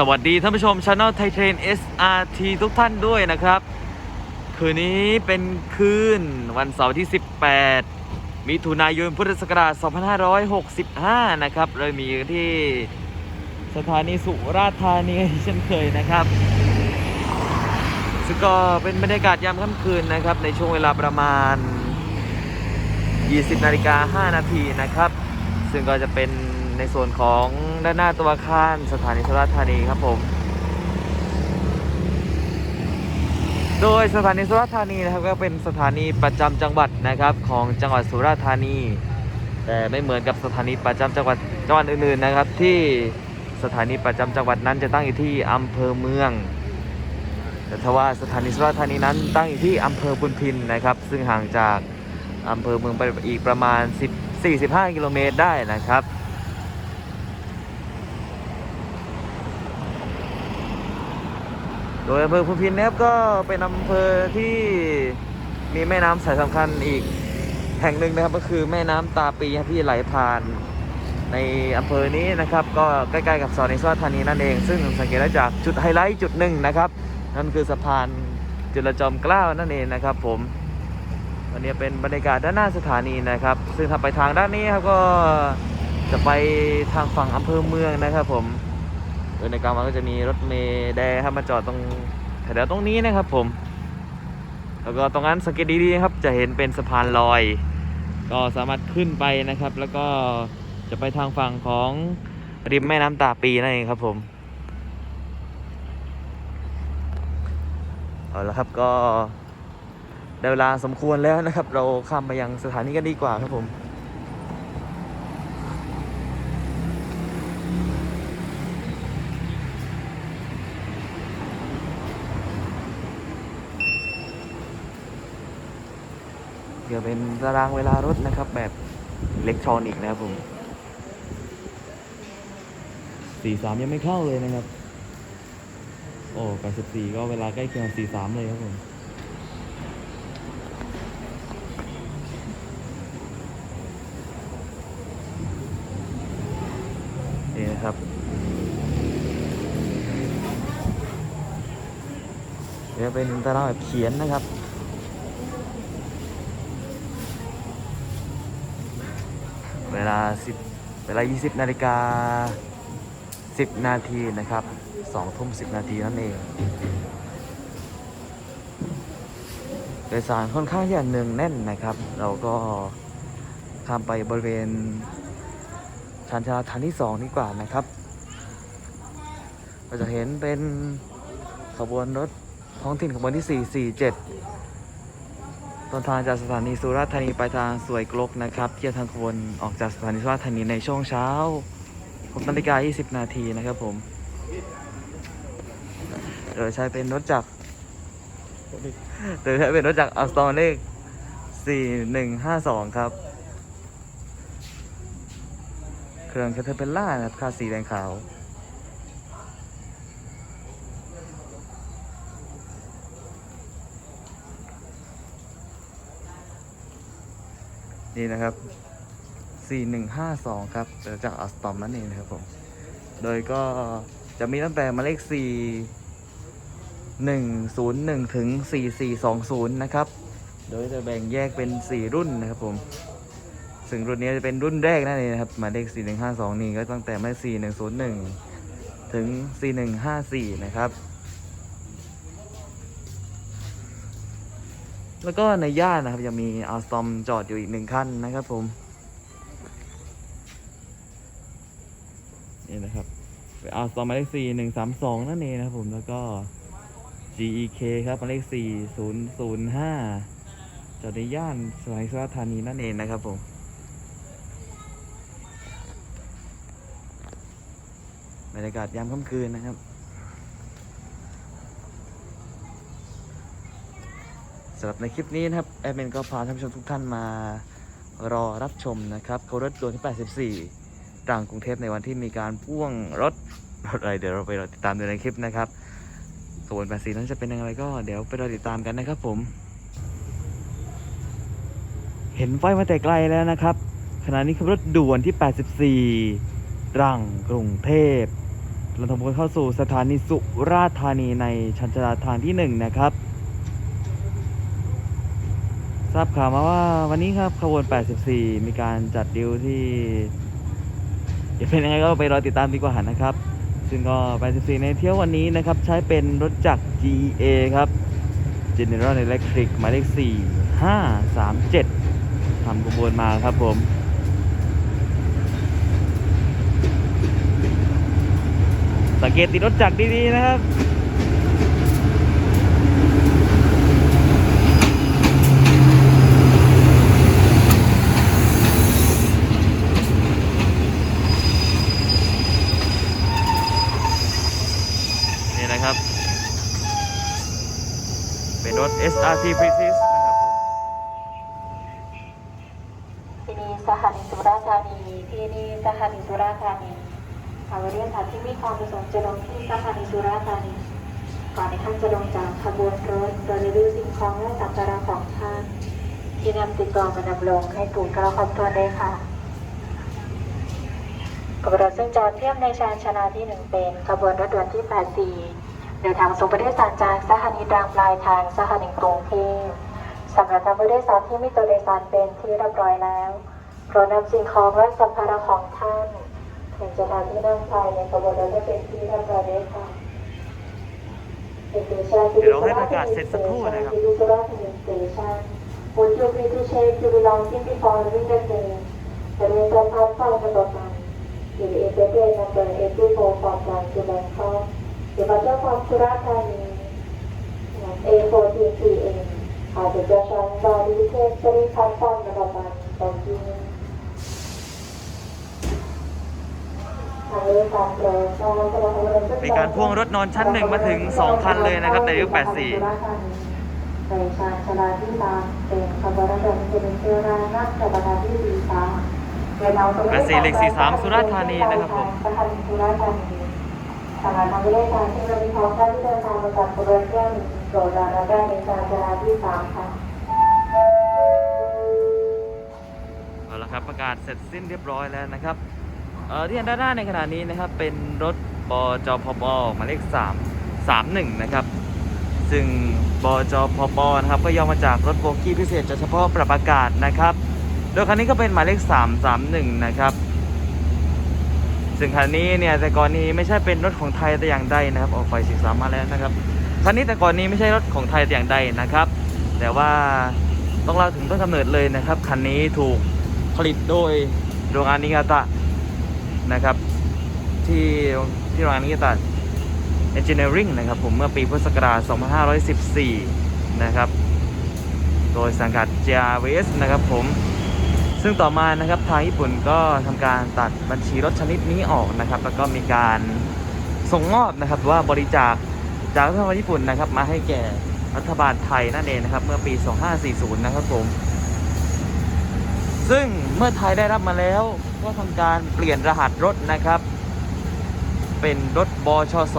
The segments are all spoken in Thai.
สวัสดีท่านผู้ชมช anel ไทยเทรน SRT ทุกท่านด้วยนะครับ คืนนี้เป็นคืนวันเสาร์ที่ 18 มิถุนายนพุทธศักราช 2565 นะครับเรามีที่สถานีสุราษฎร์ธานีเช่นเคยนะครับ ซึ่งก็เป็นบรรยากาศยามค่ำคืนนะครับ ในช่วงเวลาประมาณ 20นาฬิกา5นาทีนะครับ ซึ่งก็จะเป็น ในส่วนของด้านหน้าตัวอาคารสถานีสุราษฎร์ธานีครับผม โดยสถานีสุราษฎร์ธานีนะครับก็เป็นสถานีประจำจังหวัดนะครับของจังหวัดสุราษฎร์ธานี แต่ไม่เหมือนกับสถานีประจำจังหวัดจังหวัดอื่นๆนะครับ ที่สถานีประจำจังหวัดนั้นจะตั้งอยู่ที่อำเภอเมืองแต่ทว่าสถานีสุราษฎร์ธานีนั้นตั้งอยู่ที่อำเภอบุญพินนะครับ ซึ่งห่างจากอำเภอเมืองไปอีกประมาณ10 45 กิโลเมตรได้นะครับ โดยอำเภอพุนพินนะครับก็เป็นอำเภอที่มีแม่น้ำสายสำคัญอีกแห่งหนึ่งนะครับ ก็คือแม่น้ำตาปีที่ไหลผ่านในอำเภอนี้นะครับ ก็ใกล้ๆกับสอนในสุราษฎร์ธานีนั่นเอง ซึ่งสังเกตได้จากจุดไฮไลท์จุดหนึ่งนะครับ นั่นคือสะพานจุลจอมเกล้านั่นเองนะครับผมวันนี้เป็นบรรยากาศด้านหน้าสถานีนะครับ ซึ่งถ้าไปทางด้านนี้ครับก็จะไปทางฝั่งอำเภอเมืองนะครับผม โดยในกลางวันก็จะมีรถเมล์แดงครับมาจอดตรงแถวๆตรงนี้นะครับผม แล้วก็ตรงนั้นสังเกตดีๆครับจะเห็นเป็นสะพานลอย ก็สามารถขึ้นไปนะครับ แล้วก็จะไปทางฝั่งของริมแม่น้ำตาปีนั่นเองครับผมเอาละครับก็ได้เวลาสมควรแล้วนะครับ เราข้ามไปยังสถานีกันดีกว่าครับผม เดี๋ยวเป็นตารางเวลารถนะครับแบบอิเล็กทรอนิกส์นะครับผมสี่สามยังไม่เข้าเลยนะครับ โอ้แปดสิบสี่ก็เวลาใกล้เคียงสี่สามเลยครับผมนี่นะครับเดี๋ยวเป็นตารางแบบเขียนนะครับ เวลา 10 เวลา 20 นาฬิกา 10 นาทีนะครับ2ทุ่ม 10 นาทีนั่นเองโดยสารค่อนข้างที่จะเนืองแน่นนะครับ เราก็ข้ามไปบริเวณชานชาลาฐานที่2ดีกว่านะครับ เราจะเห็นเป็นขบวนรถท้องถิ่นขบวนที่ 447 ต้นทางจากสถานีสุราษฎร์ธานีไปทางสวยกลกนะครับที่จะทางขบวนออกจากสถานีสุราษฎร์ธานีในช่วงเช้า6นาฬิกา20 นาทีนะครับผมโดยใช้เป็นรถจักรโดยใช้เป็นรถจักรอัลสตอมเลข 4152 ครับ เครื่องแคทเทอร์เพลล่านะครับค่าสีแดงขาว นี่นะครับ 4152 ครับจากอัลสตอมนั่นเองนะครับผม โดยก็จะมีตั้งแต่หมายเลข 4 101 ถึง 4420 นะครับ โดยจะแบ่งแยกเป็น 4 รุ่นนะครับผม ซึ่งรุ่นนี้จะเป็นรุ่นแรกนั่นเองนะครับหมายเลข 4152 นี่ก็ตั้งแต่หมายเลข4101 ถึง 4154 นะครับ แล้วก็ในย่านนะครับ ยังมีอัลสตอมจอดอยู่อีกหนึ่งคันนะครับผม นี่นะครับอัลสตอมหมายเลขสี่หนึ่งสามสองนั่นเองนะครับผมแล้วก็ GEK ครับหมายเลขสี่ศูนย์ศูนย์ห้าจอดในย่านสานีสุราษฎร์ธานีนั่นเองนะครับผมบรรยากาศยามค่ำคืนนะครับ สำหรับในคลิปนี้นะครับแอดมินก็พาท่านผู้ชมทุกท่านมารอรับชมนะครับเขารถด่วนที่ 84ตรังกรุงเทพในวันที่มีการพ่วงรถรถอะไรเดี๋ยวเราไปรอติดตามดูในคลิปนะครับขบวน84นั้นจะเป็นยังไงก็เดี๋ยวไปรอติดตามกันนะครับผม เห็นไฟมาแต่ไกลแล้วนะครับขณะนี้คือรถด่วนที่ 84รังกรุงเทพเราทำบุญเข้าสู่สถานีสุราษฎร์ธานีในชันชลาทางที่หนึ่งนะครับ ทราบข่าวมาว่าวันนี้ครับขบวน 84 มีการจัดดิวที่จะเป็นยังไงก็ไปรอติดตามดีกว่านะครับ ซึ่งก็ 84 ในเที่ยววันนี้นะครับ ใช้เป็นรถจักร GA ครับ General Electric หมายเลข 4537ทำขบวนมาครับผมสังเกตติดรถจักรดีๆนะครับ นี่นะครับ เป็นรถ SRT Precise นะครับผมที่นี่สถานีสุราษฎร์ธานีที่นี่สถานีสุราษฎร์ธานีหาวเรียนผ่านที่มีความประสงค์จะลงที่สถานีสุราษฎร์ธานีก่อนที่ท่านจะลงจากขบวนรถโดยรีวิวสิ่งของและสัมภาระของท่านที่นำติดกรองมานำลงให้ถูกกระคบตัวได้ค่ะขบวนรถซึ่งจอดเทียบในชานชาลาที่หนึ่งเป็นขบวนรถด่วนที่84 เดินทางสู่ประเทศสารจากสถานีดางปลายทางสถานีกรุงเทพสำหรับท่านผู้โดยสารที่มีตัวโดยสารเป็นที่เรียบร้อยแล้วโปรดนำสิ่งของและสัมภาระของท่านถึงจะทำที่นั่งภายในขบวนรถได้เป็นที่เรียบร้อยด้วยค่ะเดี๋ยวเราให้ประกาศเสร็จสักครู่นะครับ Would you agree to share to belonging before leaving the train? The railway platform number one. The integrated number 84 from Bangkok to Bangkok. Departure from Surat Thani. A14 p.m. At the junction by the train platform number one. Thank you. มีการพ่วงรถนอนชั้นหนึ่งมาถึงสองคันเลยนะครับ ในยุค 84ในชานชาลาที่สามเป็นขบวนรถยนต์เป็นเชื้อรานักจักรยานที่สีฟ้าเดินทางไป84เลข43สุราษฎร์ธานีนะครับผมสถานีสุราษฎร์ธานี สำหรับทางผู้โดยสารที่เรามีของท่านที่เดินทางมาจากบริเวณเที่ยวนี้โปรดรับได้ในชานชาลาที่สามค่ะเอาละครับประกาศเสร็จสิ้นเรียบร้อยแล้วนะครับเอ่อที่เห็นด้านหน้าในขณะนี้นะครับเป็นรถบจพบหมายเลข 3 31 นะครับ ซึ่งบจพบนะครับก็ย่อมาจากรถโบกี้พิเศษเฉพาะปรับอากาศนะครับ โดยคันนี้ก็เป็นหมายเลข 331 นะครับ ซึ่งคันนี้เนี่ยแต่ก่อนนี้ไม่ใช่เป็นรถของไทยแต่อย่างใดนะครับ ออกไฟสีสามมาแล้วนะครับคันนี้แต่ก่อนนี้ไม่ใช่รถของไทยแต่อย่างใดนะครับ แต่ว่าต้องเล่าถึงต้นกำเนิดเลยนะครับคันนี้ถูกผลิตโดยโรงงานนิกาตะนะครับที่ที่โรงงานนิกาตะ Engineering นะครับผมเมื่อปีพุทธศักราช 2514 นะครับ โดยสังกัด JRVS นะครับผม ซึ่งต่อมานะครับทางญี่ปุ่นก็ทำการตัดบัญชีรถชนิดนี้ออกนะครับ แล้วก็มีการส่งมอบนะครับว่าบริจาคจากรัฐบาลญี่ปุ่นนะครับ มาให้แก่รัฐบาลไทยนั่นเองนะครับ เมื่อปี 2540 นะครับผม ซึ่งเมื่อไทยได้รับมาแล้วก็ทำการเปลี่ยนรหัสรถนะครับ เป็นรถบชส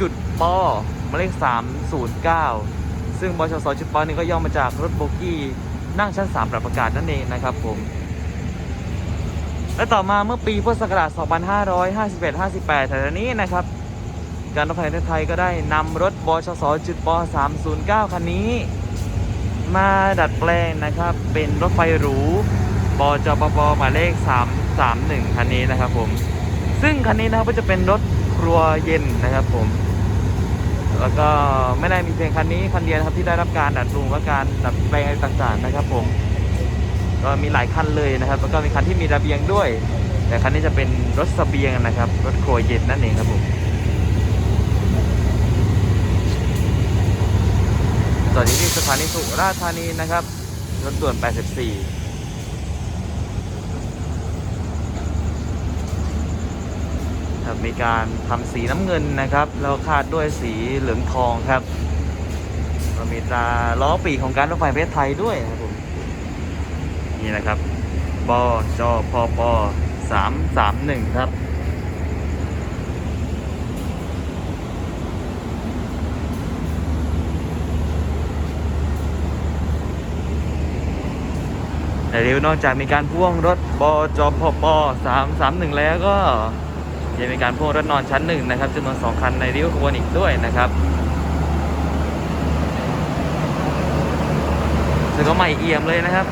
จุดปอหมายเลข 309 ซึ่งบชสจุดปอนี่ก็ย่อมาจากรถโบกี้นั่งชั้น 3 ปรับอากาศนั่นเองนะครับผม และต่อมาเมื่อปีพุทธศักราช 2551-58แถวนี้นะครับ การรถไฟแห่งประเทศไทยก็ได้นำรถบชสจุดป309 คันนี้ มาดัดแปลงนะครับ เป็นรถไฟหรูบจปปหมายเลข 331 คันนี้นะครับผม ซึ่งคันนี้นะครับก็จะเป็นรถครัวเย็นนะครับผม แล้วก็ไม่ได้มีเพียงคันนี้คันเดียวนะครับที่ได้รับการดัดปรุงและการดัดแปลงอะไรต่างๆนะครับผม ก็มีหลายคันเลยนะครับแล้วก็มีคันที่มีระเบียงด้วย แต่คันนี้จะเป็นรถสเสบียงนะครับรถครัวเย็นนั่นเองครับผมสวัสดีที่สถานีสุราษฎร์ธานีนะครับรถด่วน 84ครับมีการทำสีน้ำเงินนะครับ แล้วคาดด้วยสีเหลืองทองครับมีตราล้อปีกของการรถไฟประเทศไทยด้วยนะครับผม นี่นะครับบจพปสามสามหนึ่งครับแต่เดี๋ยวนอกจากมีการพ่วงรถบจพปสามสามหนึ่งแล้วก็จะมีการพ่วงรถนอนชั้นหนึ่งนะครับจำนวนสองคันในริ้วขบวนอีกด้วยนะครับซึ่งก็ใหม่เอี่ยมเลยนะครับ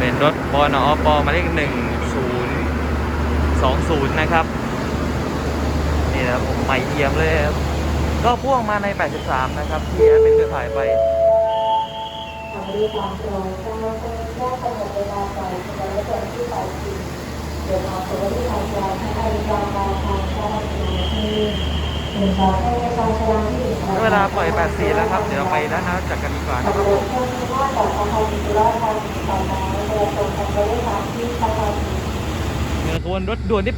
เป็นรถบอนอปอมาเลขหนึ่งศูนย์สองศูนย์นะครับ นี่นะครับผมใหม่เอี่ยมเลยครับ ก็พ่วงมาใน 83 นะครับ ที่แอดเป็นเครือข่ายไปทางบริการโปรเจ้า เวลาปล่อยในรถยนต์ที่ปล่อยจริงเดินทางสู่บริการยานให้บริการมาทางเจ้าหน้าที่ที่หนึ่งสองให้บริการชลาที่เวลาปล่อย84แล้วครับ เดี๋ยวไปด้านหน้าจากกันดีกว่านะครับผมเครื่องที่ว่าจากทางไทยสุราษฎร์ธานีต่อมาเรือตรงทางบริการที่สถานีเงินขบวนรถด่วนที่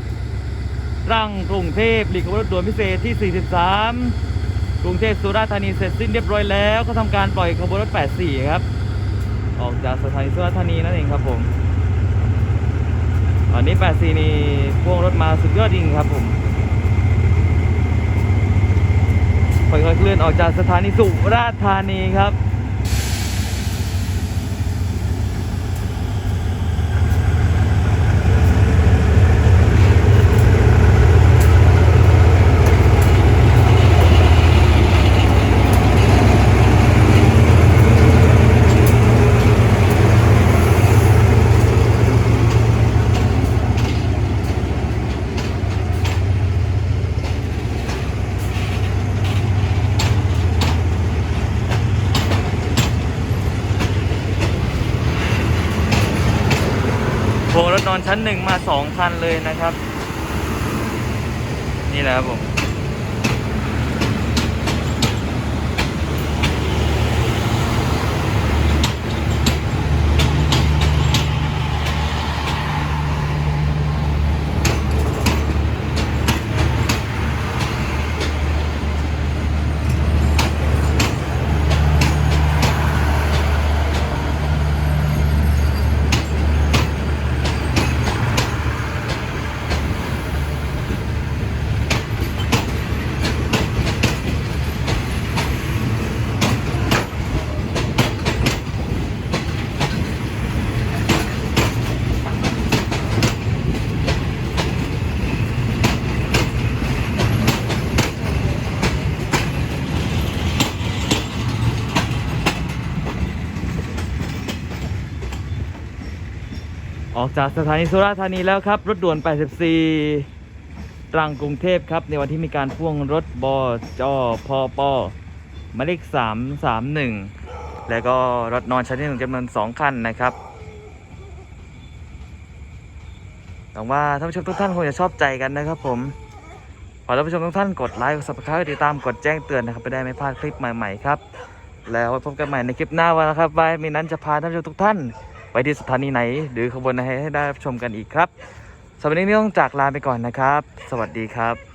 84 รังกรุงเทพหลีกขบวนรถด่วนพิเศษที่ 43 กรุงเทพสุราษฎร์ธานีเสร็จสิ้นเรียบร้อยแล้วก็ทำการปล่อยขบวนรถ 84 ครับ ออกจากสถานีสุราษฎร์ธานีนั่นเองครับผมตอนนี้ 84 นี่พ่วงรถมาสุดยอดจริงครับผม ค่อยๆเคลื่อนออกจากสถานีสุราษฎร์ธานีครับ พวงรถนอนชั้นหนึ่งมาสองคันเลยนะครับ นี่แหละครับผม ออกจากสถานีสุราษฎร์ธานีแล้วครับ รถด่วน 84 ตรังกรุงเทพครับ ในวันที่มีการพ่วงรถบจพปหมายเลข 331 แล้วก็รถนอนชั้นที่หนึ่งจำนวน 2 คันนะครับหวังว่าท่านผู้ชมทุกท่านคงจะชอบใจกันนะครับผม ขอท่านผู้ชมทุกท่านกดไลค์กด subscribe ติดตามกดแจ้งเตือนนะครับไปได้ไม่พลาดคลิปใหม่ๆครับ แล้วพบกันใหม่ในคลิปหน้าวันนะครับว่ามีนั้นจะพาท่านผู้ชมทุกท่าน ไปที่สถานีไหน หรือขบวนไหนให้ได้ชมกันอีกครับสำหรับวันนี้ต้องจากลาไปก่อนนะครับ สวัสดีครับ